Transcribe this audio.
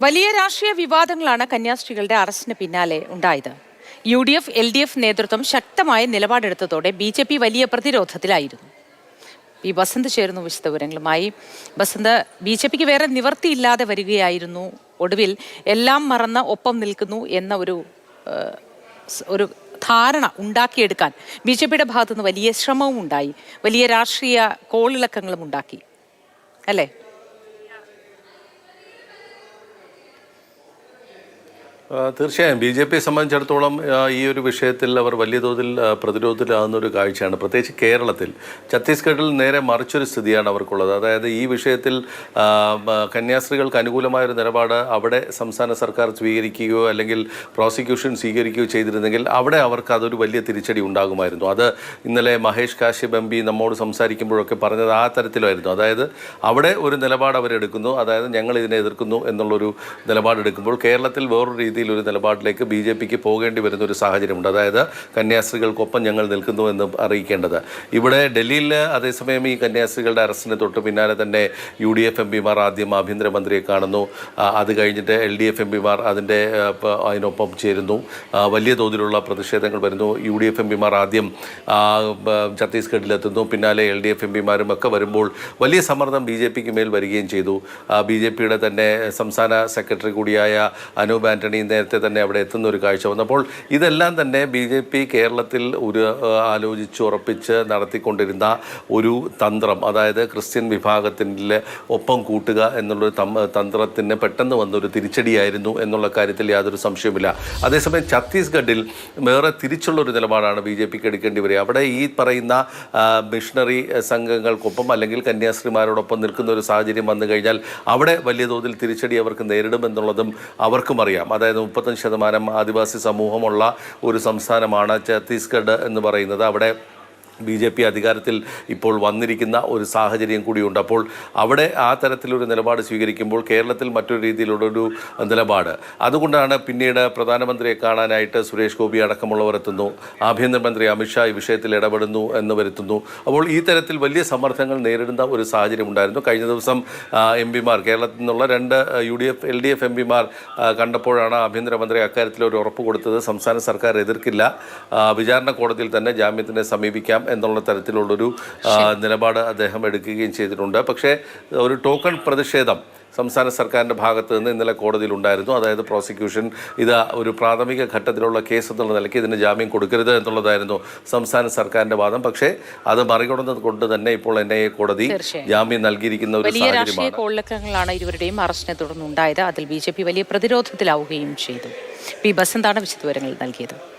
വലിയ രാഷ്ട്രീയ വിവാദങ്ങളാണ് കന്യാസ്ത്രീകളുടെ അറസ്റ്റിന് പിന്നാലെ ഉണ്ടായത്. U D F L D F നേതൃത്വം ശക്തമായ നിലപാടെടുത്തതോടെ ബി ജെ പി വലിയ പ്രതിരോധത്തിലായിരുന്നു. ഈ വസന്ത് ചേർന്നു വിശദവിവരങ്ങളുമായി വസന്ത് ബി ജെ പിക്ക് വേറെ നിവർത്തിയില്ലാതെ വരികയായിരുന്നു. ഒടുവിൽ എല്ലാം മറന്ന് ഒപ്പം നിൽക്കുന്നു എന്ന ഒരു ഒരു ധാരണ ഉണ്ടാക്കിയെടുക്കാൻ ബി ജെ പിയുടെ ഭാഗത്തുനിന്ന് വലിയ ശ്രമവും ഉണ്ടായി. വലിയ രാഷ്ട്രീയ കോളിളക്കങ്ങളും ഉണ്ടാക്കി. അല്ലേ? തീർച്ചയായും. ബി ജെ പിയെ സംബന്ധിച്ചിടത്തോളം ഈ ഒരു വിഷയത്തിൽ അവർ വലിയ തോതിൽ ആ, പ്രതിരോധത്തിലാകുന്ന ഒരു കാഴ്ചയാണ്. പ്രത്യേകിച്ച് കേരളത്തിൽ. ഛത്തീസ്ഗഡിൽ നേരെ മറിച്ചൊരു സ്ഥിതിയാണ് അവർക്കുള്ളത്. അതായത് ഈ വിഷയത്തിൽ കന്യാസ്ത്രീകൾക്ക് അനുകൂലമായൊരു നിലപാട് അവിടെ സംസ്ഥാന സർക്കാർ സ്വീകരിക്കുകയോ അല്ലെങ്കിൽ പ്രോസിക്യൂഷൻ സ്വീകരിക്കുകയോ ചെയ്തിരുന്നെങ്കിൽ അവിടെ അവർക്ക് അതൊരു വലിയ തിരിച്ചടി ഉണ്ടാകുമായിരുന്നു. അത് ഇന്നലെ മഹേഷ് കാശ്യപ് എം പി നമ്മോട് സംസാരിക്കുമ്പോഴൊക്കെ പറഞ്ഞത് ആ തരത്തിലായിരുന്നു. അതായത് അവിടെ ഒരു നിലപാട് അവരെടുക്കുന്നു. അതായത് ഞങ്ങൾ ഇതിനെ എതിർക്കുന്നു എന്നുള്ളൊരു നിലപാടെടുക്കുമ്പോൾ കേരളത്തിൽ വേറൊരു രീതിയിൽ ഒരു നിലപാടിലേക്ക് ബി ജെ പിക്ക് പോകേണ്ടി വരുന്ന ഒരു സാഹചര്യമുണ്ട്. അതായത് കന്യാസ്ത്രീകൾക്കൊപ്പം ഞങ്ങൾ നിൽക്കുന്നു എന്ന് അറിയിക്കേണ്ടത്. ഇവിടെ ഡൽഹിയിൽ അതേസമയം ഈ കന്യാസ്ത്രീകളുടെ അറസ്റ്റിന് തൊട്ട് പിന്നാലെ തന്നെ യു ഡി എഫ് എം പിമാർ ആദ്യം ആഭ്യന്തരമന്ത്രിയെ കാണുന്നു. അത് കഴിഞ്ഞിട്ട് എൽ ഡി എഫ് എം പിമാർ അതിന്റെ അതിനൊപ്പം ചേരുന്നു. വലിയ തോതിലുള്ള പ്രതിഷേധങ്ങൾ വരുന്നു. യു ഡി എഫ് എം പിമാർ ആദ്യം ഛത്തീസ്ഗഡിലെത്തുന്നു. പിന്നാലെ എൽ ഡി എഫ് എം പിമാരും ഒക്കെ വരുമ്പോൾ വലിയ സമ്മർദ്ദം ബി ജെ പിക്ക് മേൽ വരികയും ചെയ്തു. ബി ജെ പിയുടെ തന്നെ സംസ്ഥാന സെക്രട്ടറി കൂടിയായ അനൂപ് ആന്റണി നേരത്തെ തന്നെ അവിടെ എത്തുന്ന ഒരു കാഴ്ച വന്നപ്പോൾ ഇതെല്ലാം തന്നെ ബി ജെ പി കേരളത്തിൽ ഒരു ആലോചിച്ച് ഉറപ്പിച്ച് നടത്തിക്കൊണ്ടിരുന്ന ഒരു തന്ത്രം. അതായത് ക്രിസ്ത്യൻ വിഭാഗത്തിന്റെ ഒപ്പം കൂട്ടുക എന്നുള്ളൊരു തന്ത്രത്തിന് പെട്ടെന്ന് വന്നൊരു തിരിച്ചടിയായിരുന്നു എന്നുള്ള കാര്യത്തിൽ യാതൊരു സംശയവുമില്ല. അതേസമയം ഛത്തീസ്ഗഡിൽ വേറെ തിരിച്ചുള്ളൊരു നിലപാടാണ് ബി ജെ പിക്ക് എടുക്കേണ്ടി വരിക. അവിടെ ഈ പറയുന്ന മിഷണറി സംഘങ്ങൾക്കൊപ്പം അല്ലെങ്കിൽ കന്യാസ്ത്രീമാരോടൊപ്പം നിൽക്കുന്ന ഒരു സാഹചര്യം വന്നു കഴിഞ്ഞാൽ അവിടെ വലിയ തോതിൽ തിരിച്ചടി അവർക്ക് നേരിടുമെന്നുള്ളതും അവർക്കും അറിയാം. അതായത് മുപ്പത്തഞ്ച് ശതമാനം ആദിവാസി സമൂഹമുള്ള ഒരു സംസ്ഥാനമാണ് ഛത്തീസ്ഗഡ് എന്ന് പറയുന്നത്. അവിടെ ബി ജെ പി അധികാരത്തിൽ ഇപ്പോൾ വന്നിരിക്കുന്ന ഒരു സാഹചര്യം കൂടിയുണ്ട്. അപ്പോൾ അവിടെ ആ തരത്തിലൊരു നിലപാട് സ്വീകരിക്കുമ്പോൾ കേരളത്തിൽ മറ്റൊരു രീതിയിലുള്ളൊരു നിലപാട്. അതുകൊണ്ടാണ് പിന്നീട് പ്രധാനമന്ത്രിയെ കാണാനായിട്ട് സുരേഷ് ഗോപി അടക്കമുള്ളവർ എത്തുന്നു. ആഭ്യന്തരമന്ത്രി അമിത്ഷാ ഈ വിഷയത്തിൽ ഇടപെടുന്നു എന്ന് വരുത്തുന്നു. അപ്പോൾ ഈ തരത്തിൽ വലിയ സമ്മർദ്ദങ്ങൾ നേരിടുന്ന ഒരു സാഹചര്യം ഉണ്ടായിരുന്നു. കഴിഞ്ഞ ദിവസം എം പിമാർ കേരളത്തിൽ നിന്നുള്ള രണ്ട് U D F L D F M പിമാർ കണ്ടപ്പോഴാണ് ആഭ്യന്തരമന്ത്രി അക്കാര്യത്തിൽ ഒരു ഉറപ്പ് കൊടുത്തത്. സംസ്ഥാന സർക്കാർ എതിർക്കില്ല. വിചാരണ കോടതിയിൽ തന്നെ ജാമ്യത്തിനെ സമീപിക്കാം. എന്നുള്ള തരത്തിലുള്ളൊരു നിലപാട് അദ്ദേഹം എടുക്കുകയും ചെയ്തിട്ടുണ്ട്. പക്ഷേ ഒരു ടോക്കൺ പ്രതിഷേധം സംസ്ഥാന സർക്കാരിന്റെ ഭാഗത്ത് നിന്ന് ഇന്നലെ കോടതിയിൽ ഉണ്ടായിരുന്നു. അതായത് പ്രോസിക്യൂഷൻ ഇത് ഒരു പ്രാഥമിക ഘട്ടത്തിലുള്ള കേസ് എന്നുള്ള നിലയ്ക്ക് ഇതിന് ജാമ്യം കൊടുക്കരുത് എന്നുള്ളതായിരുന്നു സംസ്ഥാന സർക്കാരിന്റെ വാദം. പക്ഷേ അത് മറികടന്നത് കൊണ്ട് തന്നെ ഇപ്പോൾ എൻ ഐ എ കോടതി ജാമ്യം നൽകിയിരിക്കുന്ന ഒരു സാഹചര്യമാണ്. കോളിളക്കങ്ങളാണ് ഇരുവരുടെയും അറസ്റ്റിനെ തുടർന്നുണ്ടായത്. അതിൽ ബി ജെ പി വലിയ പ്രതിരോധത്തിലാവുകയും ചെയ്തു. പി ബസ് എന്താണ് വിശദവിവരങ്ങൾ നൽകിയത്.